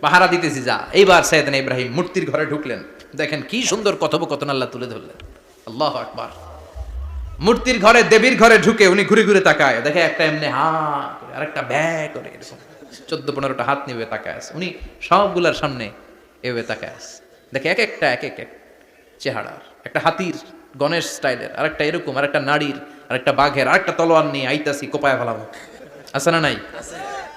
পাহারা দিতেছি, যা। এইবার সাইয়েদিন ইব্রাহিম মূর্তির ঘরে ঢুকলেন। দেখেন কি সুন্দর কথোপকথন আল্লাহ তুলে ধরলেন। আল্লাহ আকবার। মূর্তির ঘরে, দেবীর ঘরে ঢুকে উনি ঘুরে ঘুরে তাকায়। দেখে একটা এমনি হা করে, আরেকটা ব্যয় করে এরকম। চোদ্দ পনেরোটা হাত নিবে তাকায় আছে। উনি সবগুলার সামনে এভাবে তাকায় আছে। দেখে এক একটা, এক এক এক চেহারার। একটা হাতির, গণেশ স্টাইলের, আরেকটা এরকম আর আরেকটা নারীর, আরেকটা বাঘের, আরেকটা তলোয়ার নিয়ে আইতাছি, কোপায় ফেলাবো আছে না নাই?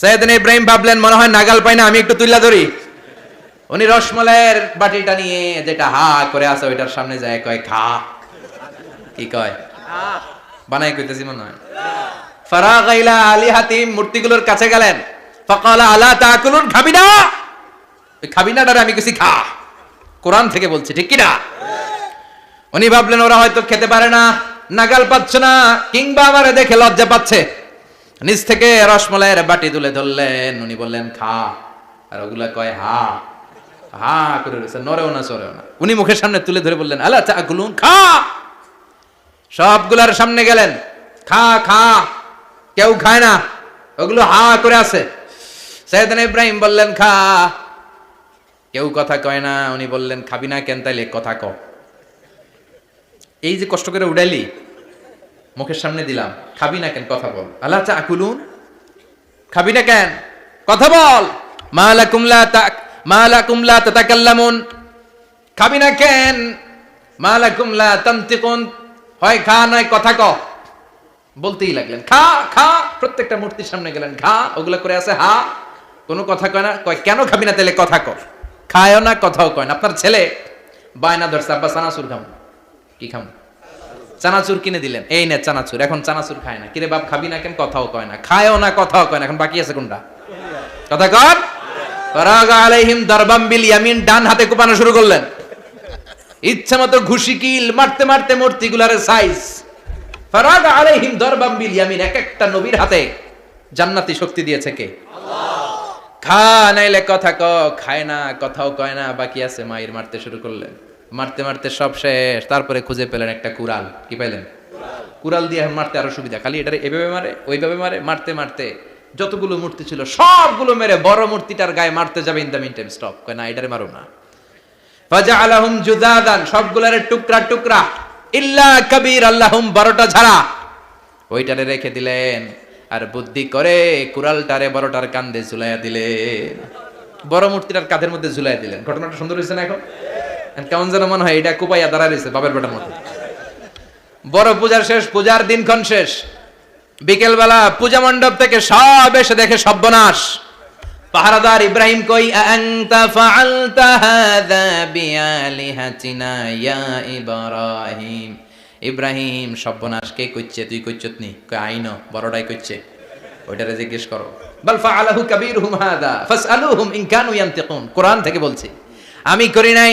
সৈয়দান ইব্রাহিম ভাবলেন, মনে হয় নাগাল পাই না, আমি একটু তুল্লা ধরি। উনি রসমলাইয়ের বাটিটা নিয়ে যেটা হা করে আছে, ওইটার সামনে যায়, কয়, খা। কি কয়? বানাই কইতেছি মনে হয়। ফারাগ ইলা আলী হাতিম মূর্তিগুলোর কাছে গেলেন। ফাকালা, আলা তাকুলুন খাবি না ওই খাবি না আমি কিছু খা। কোরআন থেকে বলছি, ঠিক কিনা? উনি ভাবলেন, ওরা হয়তো খেতে পারে না, নাগাল পাচ্ছে না, কিংবা আমারে দেখে লজ্জা পাচ্ছে। নিচ থেকে রসমলাইয়ের বাটি তুলে ধরলেন। উনি বললেন, খা। আর ওগুলা কয়, হা। হা করে রয়েছে। নরেও না সরেও না। উনি মুখের সামনে তুলে ধরে বললেন, আলা চা গুলুন খা। সবগুলার সামনে গেলেন। খা খা। কেউ খায় না? ওগুলো হা করে আছে। সৈয়দান ইব্রাহিম বললেন, খা। কেউ কথা কয় না। উনি বললেন, খাবি না কেন তাইলে কথা ক। এই যে কষ্ট করে উড়াইলি মুখের সামনে দিলাম। খাবি না কেন? কথা বল। আল্লাহ চা আকুলুন? খাবি না কেন? কথা বল। মালা কুমলা তাক মালা কুমলা তাতাকাল্লামুন। খাবি না কেন? মালা কুমলা তান্তিকুন। হয় খা, নয় কথা ক। বলতেই লাগলেন, খা খা। প্রত্যেকটা মূর্তির সামনে গেলেন, খা। ওগুলো করে আছে, হা। কোনো কথা কয় না, কয়, কেন খাবি না তাহলে কথা ক। খায়ও না, কথাও কয় না। আপনার ছেলে বায়না ধরছে, আব্বা চানাচুর খাম। কি খাম? চানাচুর কিনে দিলেন। এই নে চানাচুর, এখন চানাচুর খায় না। কিরে বাপ, খাবি না কেন? কথাও কয় না। খায়ও না, কথাও কয় না। এখন বাকি আছে কোনটা? কথা কর। ফরাগ আলাইহিম দরবাম বিল ইয়ামিন, ডান হাতে কোপানো শুরু করলেন। ইচ্ছা মতো ঘুষি, কিল, মারতে মারতে মূর্তিগুলার সাইজ ফরাগ আলাইহিম দরবাম বিল ইয়ামিন, এক একটা নবীর হাতে জান্নাতি শক্তি দিয়েছে কে? খা, নাইলে কথা ক। খায় না, কথাও কয় না। বাকি আছে, মায়ের মারতে শুরু করলেন। মারতে মারতে সব শেষ। তারপরে খুঁজে পেলেন একটা কুড়াল। কি পাইলেন? কুড়াল দিয়ে মারতে আরও সুবিধা। খালি এটারে এভাবে মারে, ওইভাবে মারে, মারতে মারতে। যতগুলো মূর্তি ছিল, সবগুলো মেরে বড় মূর্তিটার গায়ে মারতে যাবে in the meantime stop কয়, না, এটারে মারো না। ফাজা আলাহুম জুদাদান সবগুলারে টুকরা টুকরা। ইল্লা কবির আল্লাহুম, বড়টা ছাড়া ওইটারে রেখে দিলেন। আর বুদ্ধি করে কুড়ালটারে বড়টার কান্দে ঝুলাইয়া দিলেন। বড় মূর্তিটার কাঁধের মধ্যে ঝুলাইয়া দিলেন। ঘটনাটা সুন্দর হয়েছে না এখন? কেমন যেন মনে হয়, এটা কুপাইয়া দাঁড়া রয়েছে বাবের বেটার মতো। বড় পূজার শেষ, পূজার দিনক্ষণ শেষ। বিকেলবেলা পূজা মণ্ডপ থেকে সব এসে দেখে সর্বনাশ। পাহারাদার ইব্রাহিম কই আনতা ফাআলতা হাযা বিআলিহাতিনা ইয়া ইব্রাহিম? ইব্রাহিম, সর্বনাশ, কে কইছে তুই কইছত নি? কই আইন বড়টাই কইছে ওইটারে জিজ্ঞেস করো। বাল ফাআলাহু কাবীরুহুম হাদা ফাসআলুহুম ইন কানু ইয়ান্তিকুন। কোরআন থেকে বলছি, আমি করি নাই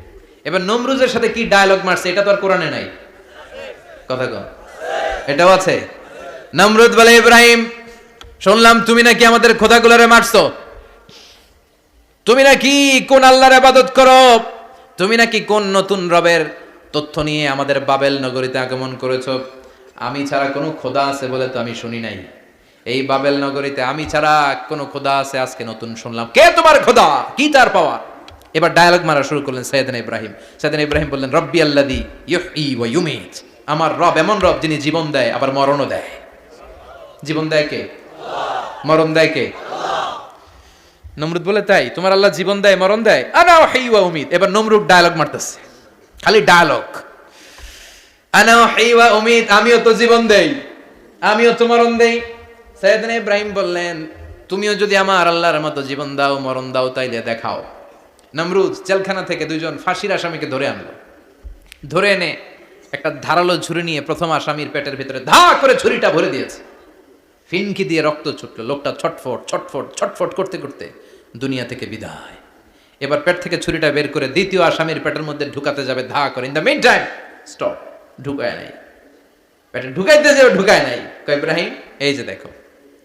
এবার নমরুজের সাথে কি ডায়লগ মারছে, এটা তো আর কোরআনে নাই। কথা কন এটাও আছে। নমরুদ বলে, ইব্রাহিম, শুনলাম তুমি নাকি আমাদের খোদাগুলোরে মারছো। তুমি নাকি কোন আল্লাহর আবাদত করো? তুমি নাকি কোন নতুন রবের তথ্য নিয়ে আমাদের বাবেল নগরীতে আগমন করেছ? আমি ছাড়া কোনো খোদা আছে বলে তো আমি শুনি নাই। এই বাবেল নগরীতে আমি ছাড়া কোনো খোদা আছে, আজকে নতুন শুনলাম। কে তোমার খোদা? কি তার পাওয়া এবার ডায়ালগ মারা শুরু করলেন সৈয়দিন ইব্রাহিম। সৈয়দিন ইব্রাহিম বললেন রব্বি আল্লাদি ইউহি ওয়া ইউমিত। আমার রব এমন রব যিনি জীবন দেয় আবার মরণও দেয়। জীবন দেয় কে? মরণ দেয় কে? নমরুদ বলে তাই তোমার আল্লাহ জীবন দেয় মরণ দেয়? আনা হাইওয়া উমিদ এবার নমরুদ ডায়লগ মারতেছে। খালি ডায়লগ আনা হাইওয়া উমিদ আমিও তো জীবন দেই আমিও তো মরণ দেই। সৈয়দনা ইব্রাহিম বললেন তুমিও যদি আমার আল্লাহর মতো জীবন দাও মরণ দাও তাইলে দেখাও। নমরুদ জেলখানা থেকে দুইজন ফাঁসির আসামিকে ধরে আনলো। ধরে এনে একটা ধারালো ছুরি নিয়ে প্রথম আসামির পেটের ভিতরে ধা করে ছুরিটা ভরে দিয়েছে। ফিনকি দিয়ে রক্ত ছুটলো, লোকটা ছটফট ছটফট ছটফট করতে করতে দুনিয়া থেকে বিদায়। এবার পেট থেকে ছুরিটা বের করে দ্বিতীয় আসামির পেটের মধ্যে ঢুকাতে যাবে ধা করে। In the main time stop ঢুকায় নাই। পেটে ঢুকাইতে যাবে, ঢুকায় নাই। কয় ইব্রাহিম, এই যে দেখো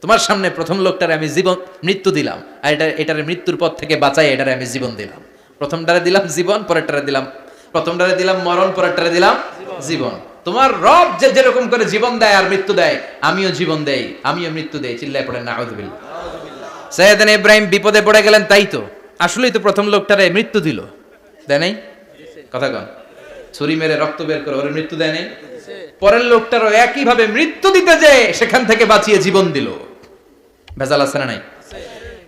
তোমার সামনে প্রথম লোকটারে আমি জীবন, মৃত্যু দিলাম। আর এটা, এটার মৃত্যুর পথ থেকে বাঁচাই, এটারে আমি জীবন দিলাম। প্রথমটারে দিলাম জীবন, পরেরটারে দিলাম, প্রথমটারে দিলাম মরণ, পরেরটারে দিলাম জীবন। তোমার রব যে যেরকম করে জীবন দেয় আর মৃত্যু দেয়, আমিও জীবন দেই, আমিও মৃত্যু দেই। চিল্লায় পড়ে না সৈয়দান ইব্রাহিম বিপদে পড়ে গেলেন, তাই তো? আসলেই তো প্রথম লোকটারে মৃত্যু দিল। দেয় নাই? কথা কন। ছুরি মেরে রক্ত বের করে, ওরে মৃত্যু দেয় নাই? পরের লোকটারও একইভাবে মৃত্যু দিতে যে সেখান থেকে বাঁচিয়ে জীবন দিল। ভেজাল আছে না নাই?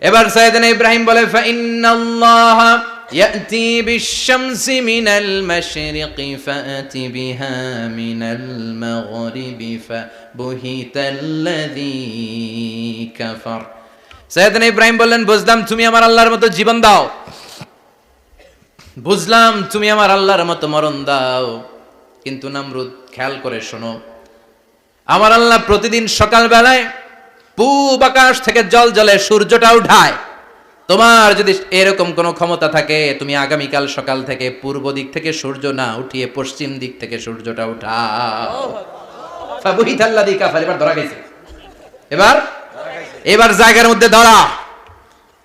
এবার সাইদান ইব্রাহিম বলে, ফাইন্নাল্লাহ ইয়াতি বিশ-শামসি মিনাল মাশরিকি ফাতি বিহা মিনাল মাগরিবি ফাবুহিতাল্লাযী কাফার। সাইদান ইব্রাহিম বলেন বুঝলাম তুমি আমার আল্লাহর মতো জীবন দাও। বুঝলাম তুমি আমার আল্লাহর মতো মরণ দাও। কিন্তু নামরুদ খেয়াল করে শোনো। আমার আল্লাহ প্রতিদিন সকাল বেলায় পূব আকাশ থেকে জল জলে সূর্যটা উঠায়। তোমার যদি এরকম কোনো ক্ষমতা থাকে, তুমি আগামীকাল সকাল থেকে পূর্ব দিক থেকে সূর্য না উঠিয়ে পশ্চিম দিক থেকে সূর্যটা উঠাও। এবার ধরা গেছে। এবার? এবার জায়গার মধ্যে ধরা।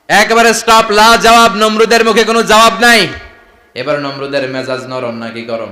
একবারে স্টপ লা জবাব নমরুদের মুখে কোনো জবাব নাই। এবার নমরুদের মেজাজ নরম নাকি গরম?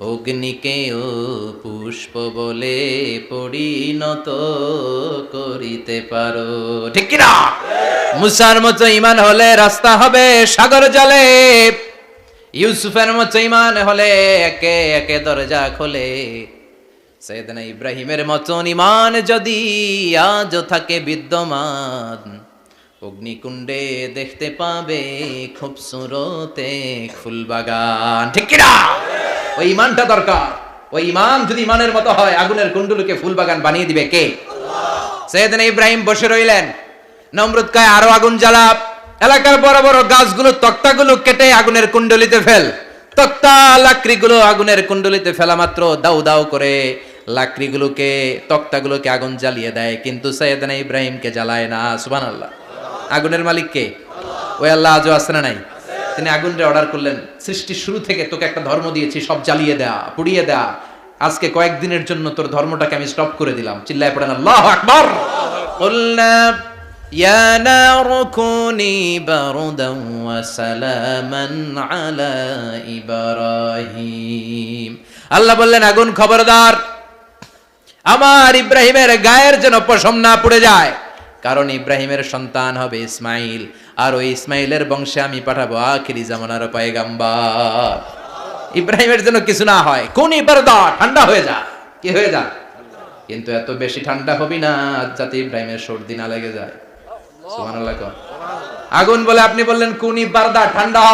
অগ্নিকেও পুষ্প বলে পরিণত করিতে পারো। ঠিক কিনা? মুসার মতো ইমান হলে রাস্তা হবে সাগর জলে। ইউসুফের মতো ইমান হলে একে একে দরজা খোলে। সৈয়দনা ইব্রাহিমের মতন ইমান যদি আজ থাকে বিদ্যমান অগ্নিকুণ্ডে দেখতে পাবে খুব সুরতে ফুলবাগান। ঠিক কিনা? ওই ইমানটা দরকার। ওই ইমান যদি ইমানের মতো হয়, আগুনের কুণ্ডুলকে ফুলবাগান বানিয়ে দিবে কে? সৈয়দনা ইব্রাহিম বসে রইলেন। নমরুদ কায়, আরও আগুন জ্বালা এলাকার বড় বড় গাছগুলো তক্তাগুলো কেটে আগুনের কুণ্ডলিতে ফেল। তক্তা লাকড়িগুলো আগুনের কুণ্ডলিতে ফেলা মাত্র দাউ দাউ করে। লাকড়িগুলোকে, তক্তাগুলোকে আগুন জ্বালিয়ে দেয়, কিন্তু সৈয়দনা ইব্রাহিমকে জ্বালায় না। সুবহানাল্লাহ। আগুনের মালিক কে ওই আল্লাহ আজও আছে না নাই তিনি আগুনরে অর্ডার করলেন সৃষ্টির শুরু থেকে তোকে একটা ধর্ম দিয়েছি সব জ্বালিয়ে দেয়া পুড়িয়ে দেয়া আজকে কয়েকদিনের জন্য তোর ধর্মটাকে আমি স্টপ করে দিলাম চিল্লায় পড়েন আল্লাহ আকবার قلنا يا نار كوني بردا وسلاما على إبراهيم আল্লাহ বললেন আগুন খবরদার আমার ইব্রাহিমের গায়ের যেন পশম না পড়ে যায় কারণ ইব্রাহিমের সন্তান হবে ইসমাইল। আর ওই ইসমাইলের বংশে আমি পাঠাবো আখিরি জামানার পায়গাম্বার। ইব্রাহিমের জন্য কিছু না হয় কোন ইবারদা ঠান্ডা হয়ে যা। কি হয়ে যা? কিন্তু এত বেশি ঠান্ডা হবি না যাতে ইব্রাহিমের সর্দি না লেগে যায়। আগুন বলে আপনি বললেন কোন ইবারদা ঠান্ডা হ।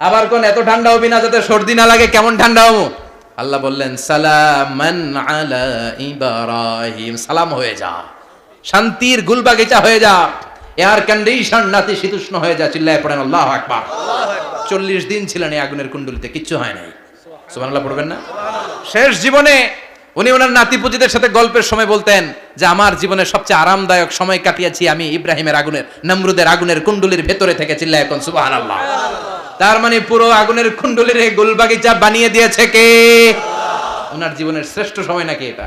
আবার কোন এত ঠান্ডা হবি না যাতে সর্দি না লাগে, কেমন ঠান্ডা হব? আল্লাহ বললেন, সালামান আলা ইব্রাহিম। সালাম হয়ে যা। শান্তির গুলবাগিচা হয়ে যা। এয়ার কন্ডিশন নাতি শীতুষ্ণ হয়ে যা, চিল্লায় পড়েন, আল্লাহ আকবার। চল্লিশ দিন ছিলেন এই আগুনের কুণ্ডলিতে, কিচ্ছু হয় নাই। সুবহানাল্লাহ পড়বেন না? শেষ জীবনে উনি ওনার নাতিপুতিদের সাথে গল্পের সময় বলতেন যে, আমার জীবনে সবচেয়ে আরামদায়ক সময় কাটিয়েছি আমি ইব্রাহিমের আগুনের, নমরুদের আগুনের কুণ্ডলির ভেতরে থেকে, চিল্লায় এখন সুবহানাল্লাহ। তার মানে পুরো আগুনের কুণ্ডলির গোলবাগিচা বানিয়ে দিয়েছে কে? ওনার জীবনের শ্রেষ্ঠ সময় নাকি এটা?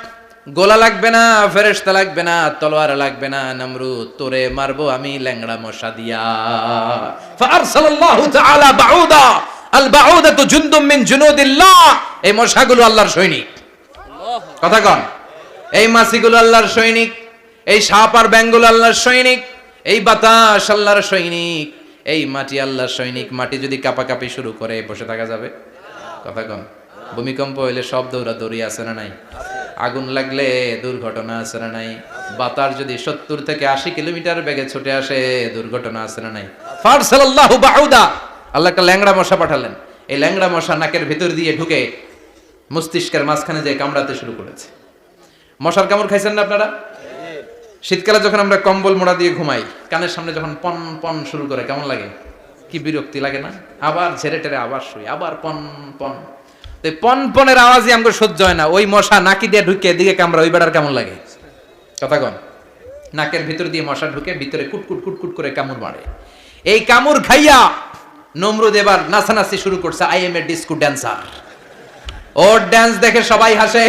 গোলা লাগবে না, ফেরেশতা লাগবে না, তলোয়ার লাগবে না, নমরুদ, তোরে মারবো আমি ল্যাংড়া মশা দিয়া। ফারসালাল্লাহু তাআলা এই মশাগুলো আল্লাহর সৈনিক। কথা কন। এই মাছিগুলো আল্লাহর সৈনিক, এই সাপ আর ব্যাঙ্গুলো আল্লাহর সৈনিক, এই বাতাস আল্লাহর সৈনিক, এই মাটি আল্লাহর সৈনিক। মাটি যদি কাপাকাপি শুরু করে, বসে থাকা যাবে? কথা কন। ভূমিকম্প হইলে সব দৌড়া দৌড়ি আছে না নাই? আগুন লাগলে দুর্ঘটনা আছে না নাই? বাতাস যদি সত্তর থেকে আশি কিলোমিটার বেগে ছুটে আসে, দুর্ঘটনা আছে না নাই? আল্লাহ একটা ল্যাংড়া মশা পাঠালেন। এই ল্যাংড়া মশা নাকের ভিতর দিয়ে ঢুকে মস্তিষ্কের মাঝখানে যে কামড়াতে শুরু করেছে। মশার কামড় খাইছেন না আপনারা? শীতকালে যখন আমরা কম্বল মোড়া দিয়ে ঘুমাই, কানের সামনে যখন পন পন শুরু করে, কেমন লাগে? কি বিরক্তি লাগে না? আবার ঝেড়ে টেরে আবার শুই, আবার পন পন। তো এই পন পনেরো আওয়াজই আমাকে সহ্য হয় না। ওই মশা নাকি দিয়ে ঢুকে দিকে কামড়া, ওই বেড়ার কেমন লাগে? কথা কন। নাকের ভিতর দিয়ে মশা ঢুকে, ভিতরে কুটকুট কুটকুট করে কামড় মারে। এই কামড় খাইয়া নমরুদ এবার নাচানাচি শুরু করছে I am a disco dancer or dance দেখে সবাই হাসে,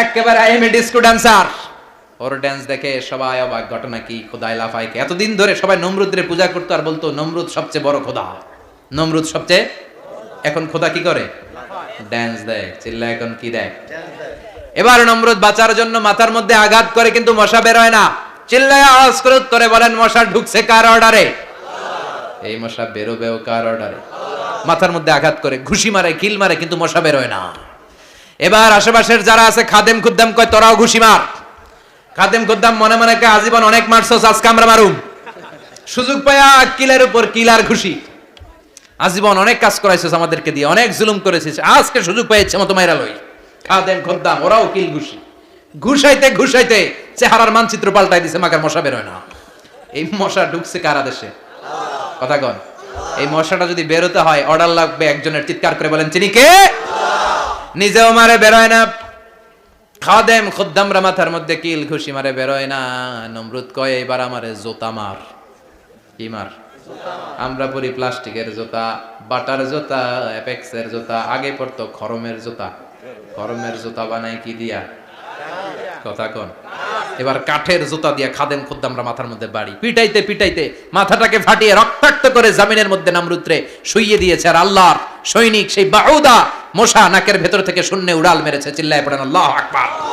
একেবারে I am a disco dancer or dance দেখে সবাই অবাক, ঘটনা কি খোদাই লাফাইকে এতদিন ধরে সবাই নমরুদ্রে পূজা করতো আর বলতো, নমরুদ সবচেয়ে বড় খোদা। নমরুদ সবচেয়ে, এখন খোদা কি করে? ড্যান্স দেয় চিল্লা এখন কি দেয়? এবার নমরুদ বাঁচার জন্য মাথার মধ্যে আঘাত করে কিন্তু মশা বেরোয় না। চিল্লায় আওয়াজ করে উত্তরে বলেন মশা ঢুকছে কার অর্ডারে এই মশা বেরোবেও কার অর্ডারে মাথার মধ্যে আঘাত করে ঘুষি মারে কিল মারে কিন্তু মশা বেরোয় না। এবার আশেপাশের যারা আছে খাদেম খুদ্দাম কয় তোরাও ঘুষি মার। খাদেম খুদ্দাম মনে মনে কয় আজীবন অনেক মারছস আজকে আমরা মারুম। সুযোগ পায়া কিলের উপর কিলার ঘুষি। আজীবন অনেক কাজ করাইছিস আমাদেরকে দিয়ে, অনেক জুলুম করেছিস। আজকে সুযোগ পেয়েছে মতো মাইরা লই। খাদেম, খুদ্দাম, ওরাও কিল ঘুষি। ঘুষাইতে ঘুষাইতে চেহারার মানচিত্র পাল্টাই দিছে, মাকার মশা বেরোয় না। এই মশা ঢুকছে কারা দেশে কথা কন। এই মশাটা যদি বেরোতে হয় অর্ডার লাগবে একজনের, চিৎকার করে বলেন, চিনি কে? নিজেও মারে বেরোয় না। খাদেম, খুদ্দামরা মাথার মধ্যে কিল ঘুষি মারে বেরোয় না। নমরুদ কয় এবার আমারে জোতা মার। কি মার? আমরা পরি প্লাস্টিকের জুতা, বাটার জুতা, অ্যাপেক্সের জুতা, আগে পড়তো খরমের জুতা। খরমের জুতা বানায় কি দিয়া? কথা কন। এবার কাঠের জুতা দিয়ে খাদেম খুদ্দামরা মাথার মধ্যে বাড়ি। পিটাইতে পিটাইতে মাথাটাকে ফাটিয়ে রক্তাক্ত করে জামিনের মধ্যে নামরুদ্রে শুইয়ে দিয়েছে আর আল্লাহর সৈনিক সেই বাউদা মশা নাকের ভেতর থেকে শূন্য উড়াল মেরেছে, চিল্লায় পড়েন, আল্লাহ আকবার।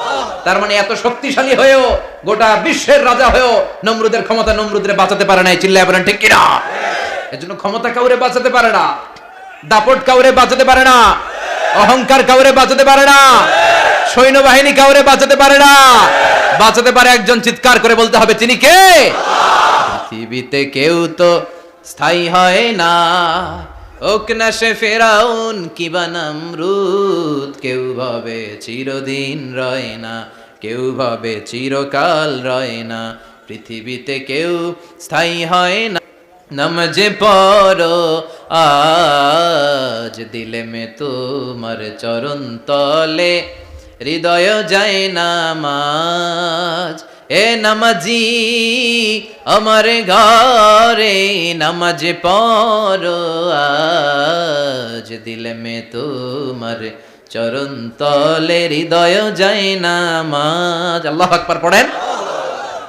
তার মানে এত শক্তিশালী হয়েও গোটা বিশ্বের রাজা হয়েও নমরুদের ক্ষমতা নমরুদরে বাঁচাতে পারে নাই, চিল্লায় পড়েন ঠিক কিনা? এজন্য ক্ষমতা কাউরে বাঁচাতে পারে না, দাপট কাউরে বাঁচাতে পারে না, অহংকার কাউরে বাঁচাতে পারে না, সৈন্যবাহিনী কাউরে বাঁচাতে পারে না, বাঁচাতে পারে একজন চিৎকার করে বলতে হবে, তিনি কে? পৃথিবীতে কেউ তো স্থায়ী হয় না। ওক না সে ফেরাউন কিবা নামরুদ, কেউ ভাবে চিরদিন রয় না, কেউ ভাবে চিরকাল রয় না, পৃথিবীতে কেউ স্থায়ী হয় না। নমজে পড়ো, আজ দিলে মে তোমার চরণ তলে, হৃদয় যায় না নামাজ এ নামাজি আমার ঘরে নামাজে পড়ো আজ দিলে মে তোমার চরণ তলে হৃদয় যায় নামাজ। আল্লাহ আকবার পড়েন।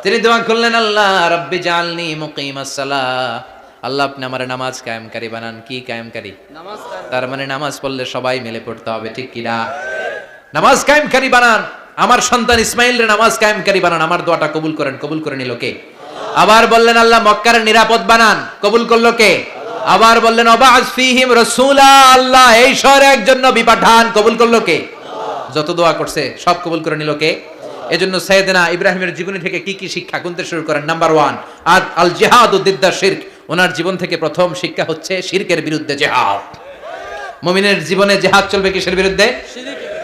তিনি দোয়া করলেন আল্লাহ রব্বি জালনি মুকিম আল্লাহ আপনি আমার নামাজ কায়েমকারী বানান। কি কায়েমকারী? তার মানে নামাজ পড়লে সবাই মিলে পড়তে হবে ঠিক কিনা? নামাজ কায়েমকারী বানান। আমার সন্তান ইসমাইল রে নামাজ কায়েমকারী বানান, আমার দোয়াটা কবুল করেন, কবুল করে নিল কে? আবার বললেন, আল্লাহ মক্কার নিরাপদ বানান, কবুল করল কে? আবার বললেন ফিহিম আল্লাহ এই শহরে একজন নবী পাঠান, কবুল করল কে? যত দোয়া করছে, সব কবুল করে নিল কে? এজন্য ইব্রাহিমের জীবনী থেকে কি কি শিক্ষা গুনতে শুরু করেন? নাম্বার ওয়ান আদ আল জিহাদ উদ্দিদ্দা শির্ক। ওনার জীবন থেকে প্রথম শিক্ষা হচ্ছে শিরকের বিরুদ্ধে জেহাদ। মুমিনের জীবনে জেহাদ চলবে কিসের বিরুদ্ধে?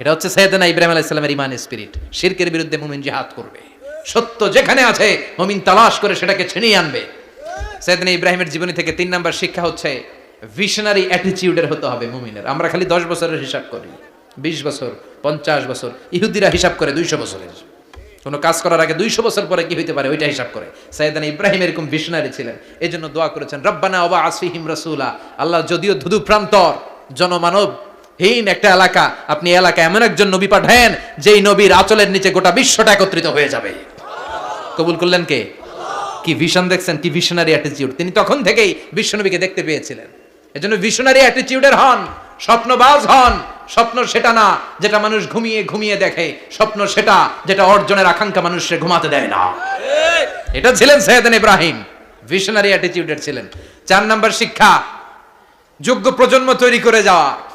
এটা হচ্ছে সৈয়দনা ইব্রাহিম আলাইহিস সালামের ইমান স্পিরিট শিরকের বিরুদ্ধে মুমিন জিহাদ করবে। সত্য যেখানে আছে, মুমিন তালাশ করে সেটাকে ছিনিয়ে আনবে। সৈয়দনা ইব্রাহিমের জীবনী থেকে তিন নাম্বার শিক্ষা হচ্ছে ভিশনারি অ্যাটিটিউডের হতে হবে মুমিনের। আমরা খালি দশ বছরের হিসাব করি, বিশ বছর, পঞ্চাশ বছর, ইহুদিরা হিসাব করে দুইশো বছরের। কোনো কাজ করার আগে দুইশো বছর পরে কি হইতে পারে? ওইটা হিসাব করে। সাইদান ইব্রাহিম এরকম ভিশনারি ছিলেন। এই জন্য দোয়া করেছেন, রব্বানা অবা আসফিহিম রসুলা। আল্লাহ যদিও ধুধু প্রান্তর, জনমানব হীন একটা এলাকা। আপনি এলাকা এমন একজন নবী পাঠায়েন, যেই নবীর আচলের নিচে গোটা বিশ্বটা একত্রিত হয়ে যাবে। কবুল করলেন কে? কি ভিশন দেখছেন? কি ভিশনারি অ্যাটিটিউড তিনি তখন থেকেই বিশ্বনবীকে দেখতে পেয়েছিলেন। এজন্য ভিশনারি অ্যাটিটিউডের হন, স্বপ্নবাজ হন। স্বপ্ন সেটা না, যেটা মানুষ ঘুমিয়ে ঘুমিয়ে দেখে। স্বপ্ন সেটা, যেটা অর্জনের আকাঙ্ক্ষা মানুষকে ঘুমাতে দেয় না। এটা ছিলেন সৈয়দান ইব্রাহিম। ভিশনারি অ্যাটিটিউডের ছিলেন। চার নাম্বার শিক্ষা, যোগ্য প্রজন্ম তৈরি করে যাওয়া।